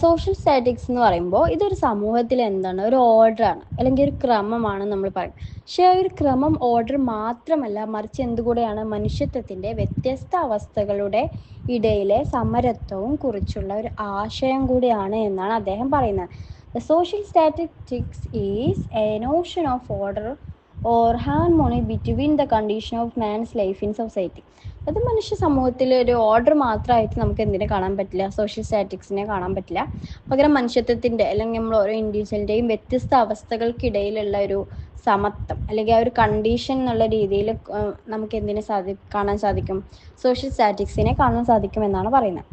Social statics എന്ന് പറയുമ്പോൾ ഇതൊരു സമൂഹത്തിൽ എന്താണ്? ഒരു ഓർഡറാണ് അല്ലെങ്കിൽ ഒരു ക്രമമാണ് നമ്മൾ പറയും പക്ഷേ ആ ഒരു ക്രമം ഓർഡർ മാത്രമല്ല മറിച്ച് എന്തുകൂടെയാണ് മനുഷ്യത്വത്തിന്റെ വ്യത്യസ്ത അവസ്ഥകളുടെ ഇടയിലെ സമരത്വവും കുറിച്ചുള്ള ഒരു ആശയം കൂടിയാണ് എന്നാണ് അദ്ദേഹം പറയുന്നത്. The social statistics is a notion of order or harmony between the condition of man's life in society അത് മനുഷ്യ സമൂഹത്തിൽ ഒരു ഓർഡർ മാത്രമായിട്ട് നമുക്ക് എന്തിനെ കാണാൻ പറ്റില്ല? സോഷ്യൽ സ്റ്റാറ്റിക്സിനെ കാണാൻ പറ്റില്ല. പകരം മനുഷ്യത്വത്തിന്റെ അല്ലെങ്കിൽ നമ്മൾ ഓരോ ഇൻഡിവിജ്വലിന്റെയും വ്യത്യസ്ത അവസ്ഥകൾക്കിടയിലുള്ള ഒരു സമത്വം അല്ലെങ്കിൽ ആ ഒരു കണ്ടീഷൻ എന്നുള്ള രീതിയിൽ നമുക്ക് എന്തിനെ സാധി കാണാൻ സാധിക്കും? സോഷ്യൽ സ്റ്റാറ്റിക്സിനെ കാണാൻ സാധിക്കും എന്നാണ് പറയുന്നത്.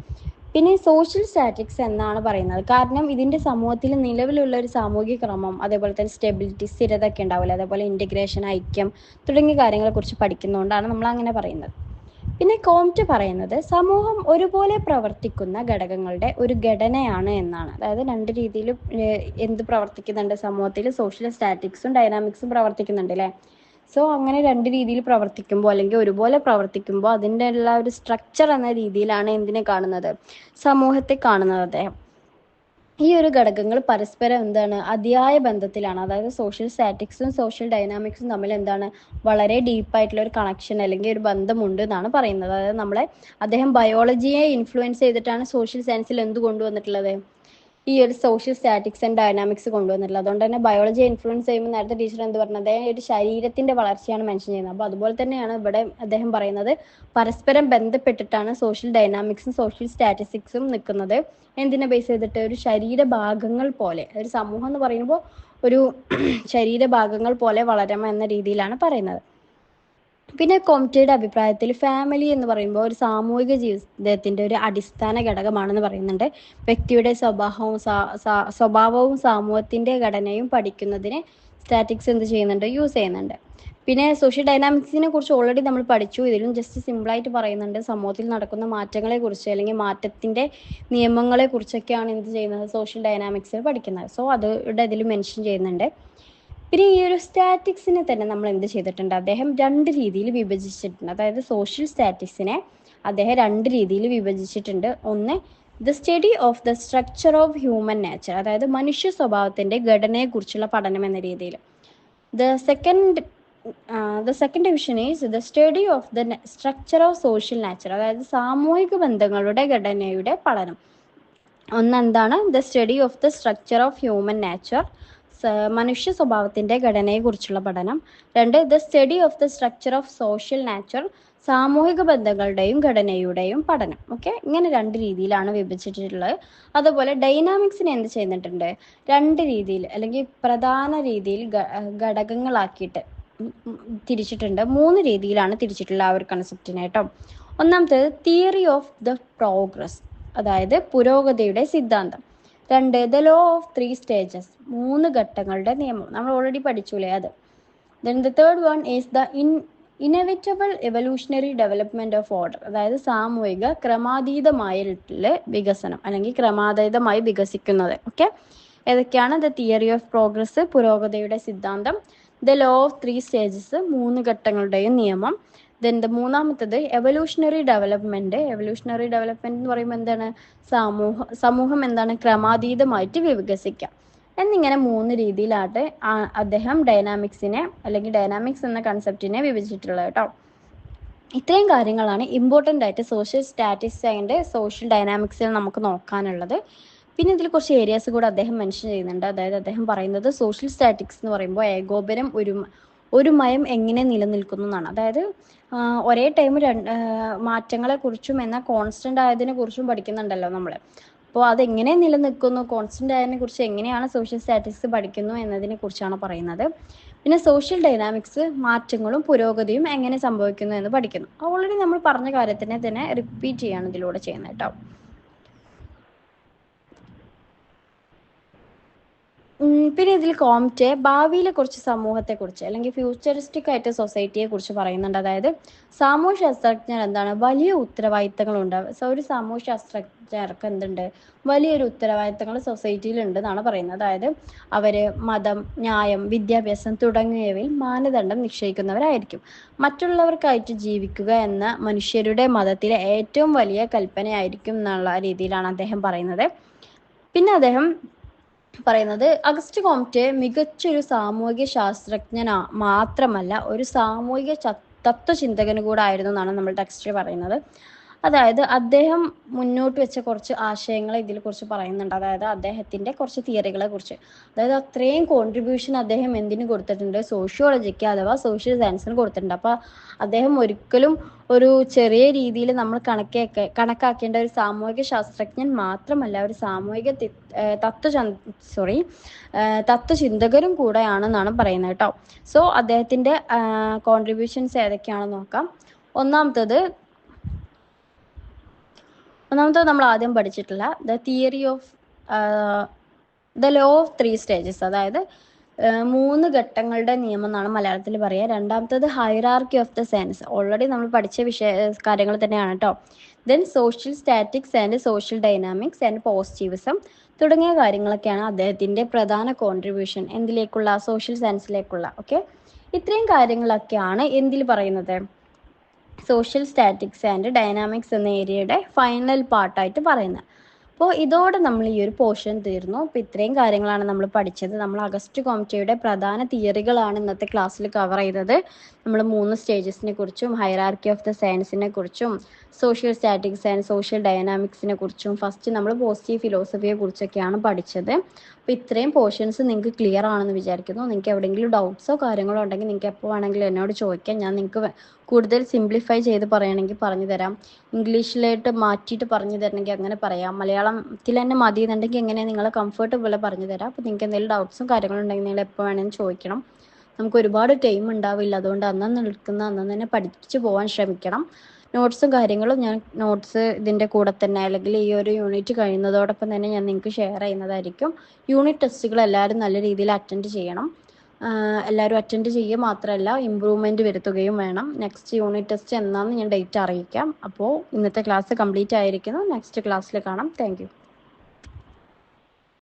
പിന്നെ സോഷ്യൽ സ്റ്റാറ്റിക്സ് എന്നാണ് പറയുന്നത്. കാരണം ഇതിന്റെ സമൂഹത്തിൽ നിലവിലുള്ള ഒരു സാമൂഹിക ക്രമം അതേപോലെ തന്നെ സ്റ്റെബിലിറ്റി സ്ഥിരത ഒക്കെ ഉണ്ടാവില്ല? അതേപോലെ ഇന്റഗ്രേഷൻ ഐക്യം തുടങ്ങിയ കാര്യങ്ങളെ കുറിച്ച് പഠിക്കുന്നതുകൊണ്ടാണ് നമ്മൾ അങ്ങനെ പറയുന്നത്. പിന്നെ കോംറ്റ് പറയുന്നത് സമൂഹം ഒരുപോലെ പ്രവർത്തിക്കുന്ന ഘടകങ്ങളുടെ ഒരു ഘടനയാണ് എന്നാണ്. അതായത് രണ്ട് രീതിയിലും എന്ത് പ്രവർത്തിക്കുന്നുണ്ട്? സമൂഹത്തിൽ സോഷ്യൽ സ്റ്റാറ്റിക്സും ഡൈനാമിക്സും പ്രവർത്തിക്കുന്നുണ്ട് അല്ലേ? സോ അങ്ങനെ രണ്ട് രീതിയിൽ പ്രവർത്തിക്കുമ്പോൾ അല്ലെങ്കിൽ ഒരുപോലെ പ്രവർത്തിക്കുമ്പോൾ അതിന്റെ ഉള്ള ഒരു സ്ട്രക്ചർ എന്ന രീതിയിലാണ് എന്തിനെ കാണുന്നത്? സമൂഹത്തെ കാണുന്നത് അദ്ദേഹം. ഈ ഒരു ഘടകങ്ങൾ പരസ്പരം എന്താണ്? അതിയായ ബന്ധത്തിലാണ്. അതായത് സോഷ്യൽ സ്റ്റാറ്റിക്സും സോഷ്യൽ ഡൈനാമിക്സും തമ്മിൽ എന്താണ്? വളരെ ഡീപ്പായിട്ടുള്ള ഒരു കണക്ഷൻ അല്ലെങ്കിൽ ഒരു ബന്ധമുണ്ട് എന്നാണ് പറയുന്നത്. അതായത് നമ്മളെ അദ്ദേഹം ബയോളജിയെ ഇൻഫ്ലുവൻസ് ചെയ്തിട്ടാണ് സോഷ്യൽ സയൻസിൽ എന്ത് കൊണ്ടുവന്നിട്ടുള്ളത്? ഈ ഒരു സോഷ്യൽ സ്റ്റാറ്റിക്സ് ആൻഡ് ഡയനാമിക്സ് കൊണ്ടുവന്നിട്ടുള്ളത്. അതുകൊണ്ട് തന്നെ ബയോളജി ഇൻഫ്ലുവൻസ് ചെയ്യുമ്പോൾ നേരത്തെ ടീച്ചർ എന്ത് പറഞ്ഞത്? ഒരു ശരീരത്തിന്റെ വളർച്ചയാണ് മെൻഷൻ ചെയ്യുന്നത്. അപ്പോൾ അതുപോലെ തന്നെയാണ് ഇവിടെ അദ്ദേഹം പറയുന്നത് പരസ്പരം ബന്ധപ്പെട്ടിട്ടാണ് സോഷ്യൽ ഡൈനാമിക്സും സോഷ്യൽ സ്റ്റാറ്റിസ്റ്റിക്സും നിൽക്കുന്നത്. എന്തിനെ ബേസ് ചെയ്തിട്ട്? ഒരു ശരീര ഭാഗങ്ങൾ പോലെ. ഒരു സമൂഹം എന്ന് പറയുമ്പോൾ ഒരു ശരീര ഭാഗങ്ങൾ പോലെ വളരണം എന്ന രീതിയിലാണ് പറയുന്നത്. പിന്നെ കോമിറ്റിയുടെ അഭിപ്രായത്തിൽ ഫാമിലി എന്ന് പറയുമ്പോൾ ഒരു സാമൂഹിക ജീവിതത്തിന്റെ ഒരു അടിസ്ഥാന ഘടകമാണെന്ന് പറയുന്നുണ്ട്. വ്യക്തിയുടെ സ്വഭാവവും സ്വഭാവവും സമൂഹത്തിന്റെ ഘടനയും പഠിക്കുന്നതിന് സ്റ്റാറ്റിക്സ് എന്ത് ചെയ്യുന്നുണ്ട്? യൂസ് ചെയ്യുന്നുണ്ട്. പിന്നെ സോഷ്യൽ ഡൈനാമിക്സിനെ കുറിച്ച് ഓൾറെഡി നമ്മൾ പഠിച്ചു. ഇതിലും ജസ്റ്റ് സിമ്പിളായിട്ട് പറയുന്നുണ്ട്. സമൂഹത്തിൽ നടക്കുന്ന മാറ്റങ്ങളെ കുറിച്ച് അല്ലെങ്കിൽ മാറ്റത്തിന്റെ നിയമങ്ങളെ കുറിച്ചൊക്കെയാണ് എന്ത് ചെയ്യുന്നത്? സോഷ്യൽ ഡൈനാമിക്സ് പഠിക്കുന്നത്. സോ അത് ഇതിൽ മെൻഷൻ ചെയ്യുന്നുണ്ട്. പിന്നെ ഈ ഒരു സ്റ്റാറ്റിക്സിനെ തന്നെ നമ്മൾ എന്ത് ചെയ്തിട്ടുണ്ട്? അദ്ദേഹം രണ്ട് രീതിയിൽ വിഭജിച്ചിട്ടുണ്ട്. അതായത് സോഷ്യൽ സ്റ്റാറ്റിക്സിനെ അദ്ദേഹം രണ്ട് രീതിയിൽ വിഭജിച്ചിട്ടുണ്ട്. ഒന്ന് the study of the structure of human nature അതായത് മനുഷ്യ സ്വഭാവത്തിന്റെ ഘടനയെക്കുറിച്ചുള്ള പഠനം എന്ന രീതിയിൽ. The second the second division is the study of the structure of social nature അതായത് സാമൂഹിക ബന്ധങ്ങളുടെ ഘടനയുടെ പഠനം. ഒന്ന് എന്താണ്? The study of the structure of human nature മനുഷ്യ സ്വഭാവത്തിന്റെ ഘടനയെക്കുറിച്ചുള്ള പഠനം. രണ്ട് the study of the structure of social nature സാമൂഹിക ബന്ധങ്ങളുടെയും ഘടനയുടെയും പഠനം. ഓക്കെ? ഇങ്ങനെ രണ്ട് രീതിയിലാണ് വിഭജിച്ചിട്ടുള്ളത്. അതുപോലെ ഡൈനാമിക്സിനെ എന്ത് ചെയ്യുന്നിട്ടുണ്ട് രണ്ട് രീതിയിൽ അല്ലെങ്കിൽ പ്രധാന രീതിയിൽ ഘടകങ്ങളാക്കിയിട്ട് തിരിച്ചിട്ടുണ്ട്. മൂന്ന് രീതിയിലാണ് തിരിച്ചിട്ടുള്ള ആ ഒരു കൺസെപ്റ്റിനെ കേട്ടോ. ഒന്നാമത്തേത് തിയറി ഓഫ് ദ പ്രോഗ്രസ് അതായത് പുരോഗതിയുടെ സിദ്ധാന്തം. രണ്ട് the law of three stages മൂന്ന് ഘട്ടങ്ങളുടെ നിയമം. നമ്മൾ ഓൾറെഡി പഠിച്ചൂലേ അത്. Then the third one is the in inevitable evolutionary development of order അതായത് സാമൂഹിക ക്രമാതീതമായിട്ടുള്ള വികസനം അല്ലെങ്കിൽ ക്രമാതീതമായി വികസിക്കുന്നത്. ഓക്കെ ഏതൊക്കെയാണ്? ദ തിയറി ഓഫ് പ്രോഗ്രസ് പുരോഗതിയുടെ സിദ്ധാന്തം the law of three stages മൂന്ന് ഘട്ടങ്ങളുടെയും നിയമം. ദെൻ ദ മൂന്നാമത്തത് എവല്യൂഷണറി ഡെവലപ്മെന്റ് എവല്യൂഷണറി ഡെവലപ്മെന്റ് എന്ന് പറയുമ്പോൾ എന്താണ്? സമൂഹ സമൂഹം എന്താണ്? ക്രമാതീതമായിട്ട് വികസിക്കാം. എന്നിങ്ങനെ മൂന്ന് രീതിയിലാട്ടെ അദ്ദേഹം ഡൈനാമിക്സിനെ അല്ലെങ്കിൽ ഡൈനാമിക്സ് എന്ന കൺസെപ്റ്റിനെ വിഭജിച്ചിട്ടുള്ളത് കേട്ടോ. ഇത്രയും കാര്യങ്ങളാണ് ഇമ്പോർട്ടന്റ് ആയിട്ട് സോഷ്യൽ സ്റ്റാറ്റിക്സ് ആൻഡ് സോഷ്യൽ ഡൈനാമിക്സിൽ നമുക്ക് നോക്കാനുള്ളത്. പിന്നെ ഇതിൽ കുറച്ച് ഏരിയാസ് കൂടെ അദ്ദേഹം മെൻഷൻ ചെയ്യുന്നുണ്ട്. അതായത് അദ്ദേഹം പറയുന്നത് സോഷ്യൽ സ്റ്റാറ്റിക്സ് എന്ന് പറയുമ്പോൾ ഏകോപനം ഒരു ഒരു മയം എങ്ങനെ നിലനിൽക്കുന്നു എന്നാണ്. അതായത് ഒരേ ടൈം രണ്ട് മാറ്റങ്ങളെ കുറിച്ചും എന്നാൽ കോൺസ്റ്റന്റ് ആയതിനെ കുറിച്ചും പഠിക്കുന്നുണ്ടല്ലോ നമ്മൾ അപ്പോൾ അതെങ്ങനെ നിലനിൽക്കുന്നു? കോൺസ്റ്റന്റ് ആയതിനെ കുറിച്ച് എങ്ങനെയാണ് സോഷ്യൽ സ്റ്റാറ്റിക്സ് പഠിക്കുന്നു എന്നതിനെ കുറിച്ചാണ് പറയുന്നത്. പിന്നെ സോഷ്യൽ ഡൈനാമിക്സ് മാറ്റങ്ങളും പുരോഗതിയും എങ്ങനെ സംഭവിക്കുന്നു എന്ന് പഠിക്കുന്നു. ഓൾറെഡി നമ്മൾ പറഞ്ഞ കാര്യത്തിനെ തന്നെ റിപ്പീറ്റ് ചെയ്യാണ് ഇതിലൂടെ ചെയ്യുന്നത് കേട്ടോ. പിന്നെ ഇതിൽ കോംറ്റെ ഭാവിയിലെ കുറച്ച് സമൂഹത്തെ കുറിച്ച് അല്ലെങ്കിൽ ഫ്യൂച്ചറിസ്റ്റിക് ആയിട്ട് സൊസൈറ്റിയെ കുറിച്ച് പറയുന്നുണ്ട്. അതായത് സാമൂഹ്യ ശാസ്ത്രജ്ഞർ എന്താണ്? വലിയ ഉത്തരവാദിത്തങ്ങളുണ്ട്. സോ ഒരു സാമൂഹ്യ ശാസ്ത്രജ്ഞർക്ക് എന്തുണ്ട്? വലിയൊരു ഉത്തരവാദിത്തങ്ങൾ സൊസൈറ്റിയിലുണ്ട് എന്നാണ് പറയുന്നത്. അതായത് അവർ മതം ന്യായം വിദ്യാഭ്യാസം തുടങ്ങിയവയിൽ മാനദണ്ഡം നിശ്ചയിക്കുന്നവരായിരിക്കും. മറ്റുള്ളവർക്കായിട്ട് ജീവിക്കുക എന്ന മനുഷ്യരുടെ മതത്തിലെ ഏറ്റവും വലിയ കൽപ്പനയായിരിക്കും എന്നുള്ള രീതിയിലാണ് അദ്ദേഹം പറയുന്നത്. പിന്നെ അദ്ദേഹം പറയുന്നത്. അഗസ്റ്റ് കോംറ്റെ മികച്ചൊരു സാമൂഹിക ശാസ്ത്രജ്ഞന മാത്രമല്ല ഒരു സാമൂഹിക തത്വചിന്തകന് കൂടെ ആയിരുന്നു എന്നാണ് നമ്മൾ ടെക്സ്റ്റിൽ പറയുന്നത്. അതായത് അദ്ദേഹം മുന്നോട്ട് വെച്ച കുറച്ച് ആശയങ്ങൾ ഇതിൽ കുറിച്ച് പറയുന്നുണ്ട്. അതായത് അദ്ദേഹത്തിന്റെ കുറച്ച് തിയറികളെ കുറിച്ച്. അതായത് അത്രയും കോൺട്രിബ്യൂഷൻ അദ്ദേഹം എന്തിനു കൊടുത്തിട്ടുണ്ട്? സോഷ്യോളജിക്ക് അഥവാ സോഷ്യൽ സയൻസിന് കൊടുത്തിട്ടുണ്ട്. അപ്പൊ അദ്ദേഹം ഒരിക്കലും ഒരു ചെറിയ രീതിയിൽ നമ്മൾ കണക്കെ കണക്കാക്കേണ്ട ഒരു സാമൂഹിക ശാസ്ത്രജ്ഞൻ മാത്രമല്ല ഒരു സാമൂഹിക തത്വ സോറി തത്വചിന്തകരും കൂടെയാണെന്നാണ് പറയുന്നത് കേട്ടോ. സോ അദ്ദേഹത്തിന്റെ കോൺട്രിബ്യൂഷൻസ് ഏതൊക്കെയാണെന്ന് നോക്കാം. ഒന്നാമത്തത് ഒന്നാമത്തെ നമ്മൾ ആദ്യം പഠിച്ചിട്ടുള്ള the theory of the law of three stages അതായത് മൂന്ന് ഘട്ടങ്ങളുടെ നിയമം എന്നാണ് മലയാളത്തിൽ പറയുക. രണ്ടാമത്തത് hierarchy of the sense already നമ്മൾ പഠിച്ച വിഷയ കാര്യങ്ങൾ തന്നെയാണ് കേട്ടോ then social statics and social dynamics and positivism തുടങ്ങിയ കാര്യങ്ങളൊക്കെയാണ് അദ്ദേഹത്തിന്റെ പ്രധാന കോൺട്രിബ്യൂഷൻ എന്തിലേക്കുള്ള? സോഷ്യൽ സയൻസിലേക്കുള്ള ഓക്കെ ഇത്രയും കാര്യങ്ങളൊക്കെയാണ് എന്തിൽ പറയുന്നത്? സോഷ്യൽ സ്റ്റാറ്റിക്സ് ആൻഡ് ഡൈനാമിക്സ് എന്ന ഏരിയയുടെ ഫൈനൽ പാർട്ടായിട്ട് പറയുന്നത്. അപ്പോൾ ഇതോടെ നമ്മൾ ഈ ഒരു പോർഷൻ തീർന്നു. അപ്പോൾ ഇത്രയും കാര്യങ്ങളാണ് നമ്മൾ പഠിച്ചത്. നമ്മൾ അഗസ്റ്റ് കോമിറ്റിയുടെ പ്രധാന തിയറികളാണ് ഇന്നത്തെ ക്ലാസ്സിൽ കവർ ചെയ്തത്. നമ്മൾ മൂന്ന് സ്റ്റേജസിനെ കുറിച്ചും ഹൈറാർക്കി ഓഫ് ദ സയൻസിനെ കുറിച്ചും സോഷ്യൽ സ്റ്റാറ്റിക്സ് ആൻഡ് സോഷ്യൽ ഡയനാമിക്സിനെ കുറിച്ചും ഫസ്റ്റ് നമ്മൾ പോസിറ്റീവ് ഫിലോസഫിയെ കുറിച്ചൊക്കെയാണ് പഠിച്ചത്. അപ്പോൾ ഇത്രയും പോർഷൻസ് നിങ്ങൾക്ക് ക്ലിയർ ആണെന്ന് വിചാരിക്കുന്നു. നിങ്ങൾക്ക് എവിടെയെങ്കിലും ഡൗട്ട്സോ കാര്യങ്ങളോ ഉണ്ടെങ്കിൽ നിങ്ങൾക്ക് എപ്പോൾ വേണമെങ്കിലും എന്നോട് ചോദിക്കാം. ഞാൻ നിങ്ങൾക്ക് കൂടുതൽ സിംപ്ലിഫൈ ചെയ്ത് പറയണമെങ്കിൽ പറഞ്ഞു തരാം ഇംഗ്ലീഷിലായിട്ട് മാറ്റിയിട്ട് പറഞ്ഞു തരണമെങ്കിൽ അങ്ങനെ പറയാം. മലയാളത്തിൽ തന്നെ മതി എന്നുണ്ടെങ്കിൽ എങ്ങനെയാണ് നിങ്ങളെ കംഫർട്ടബിൾ പറഞ്ഞു തരാം. അപ്പോൾ നിങ്ങൾക്ക് എന്തെങ്കിലും ഡൗട്ട്സും കാര്യങ്ങളും ഉണ്ടെങ്കിൽ നിങ്ങൾ എപ്പോൾ വേണമെങ്കിലും ചോദിക്കണം. നമുക്ക് ഒരുപാട് ടൈം ഉണ്ടാവില്ല. അതുകൊണ്ട് അന്ന് നിൽക്കുന്ന അന്ന് തന്നെ പഠിച്ചു പോകാൻ ശ്രമിക്കണം. നോട്ട്സും കാര്യങ്ങളും ഞാൻ നോട്ട്സ് ഇതിന്റെ കൂടെ തന്നെ അല്ലെങ്കിൽ ഈ ഒരു യൂണിറ്റ് കഴിയുന്നതോടൊപ്പം തന്നെ ഞാൻ നിങ്ങൾക്ക് ഷെയർ ചെയ്യുന്നതായിരിക്കും. യൂണിറ്റ് ടെസ്റ്റുകൾ എല്ലാവരും നല്ല രീതിയിൽ അറ്റൻഡ് ചെയ്യണം. എല്ലാവരും അറ്റൻഡ് ചെയ്യുക മാത്രമല്ല ഇമ്പ്രൂവ്മെന്റ് വരുത്തുകയും വേണം. നെക്സ്റ്റ് യൂണിറ്റ് ടെസ്റ്റ് എന്നാന്ന് ഞാൻ ഡേറ്റ് അറിയിക്കാം. അപ്പോൾ ഇന്നത്തെ ക്ലാസ് കംപ്ലീറ്റ് ആയിരിക്കുന്നു. നെക്സ്റ്റ് ക്ലാസ്സിൽ കാണാം. താങ്ക്